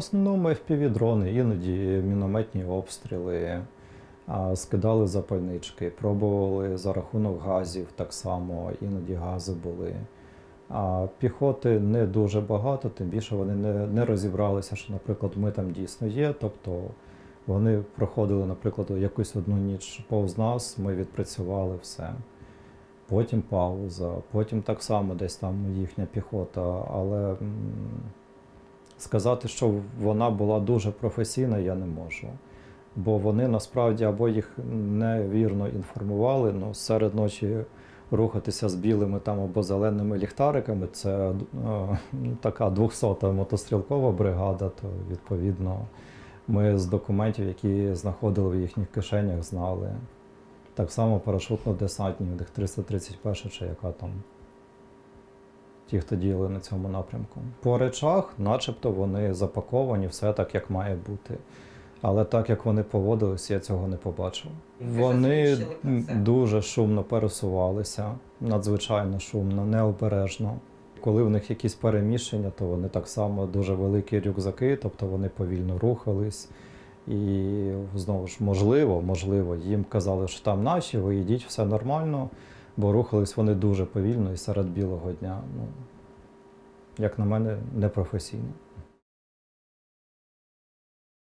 основному FPV-дрони, іноді мінометні обстріли, скидали запальнички, пробували за рахунок газів так само, іноді гази були. А піхоти не дуже багато, тим більше вони не, не розібралися, що, наприклад, ми там дійсно є. Тобто вони проходили, наприклад, якусь одну ніч повз нас, ми відпрацювали все. Потім пауза, потім так само десь там їхня піхота. Але сказати, що вона була дуже професійна, я не можу. Бо вони насправді або їх невірно інформували, ну серед ночі рухатися з білими там або зеленими ліхтариками, це е, ну, така 200-та мотострілкова бригада, то відповідно ми з документів, які знаходили в їхніх кишенях, знали. Так само парашутно-десантні, у них 331 чи яка там. Ті, хто діяли на цьому напрямку. По речах, начебто, вони запаковані, все так, як має бути. Але так як вони поводились, я цього не побачив. Вони дуже шумно пересувалися, надзвичайно шумно, необережно. Коли в них якісь переміщення, то вони так само дуже великі рюкзаки, тобто вони повільно рухались. І знову ж, можливо, можливо, їм казали, що там наші, ви йдіть, все нормально, бо рухались вони дуже повільно і серед білого дня. Ну, як на мене, непрофесійно.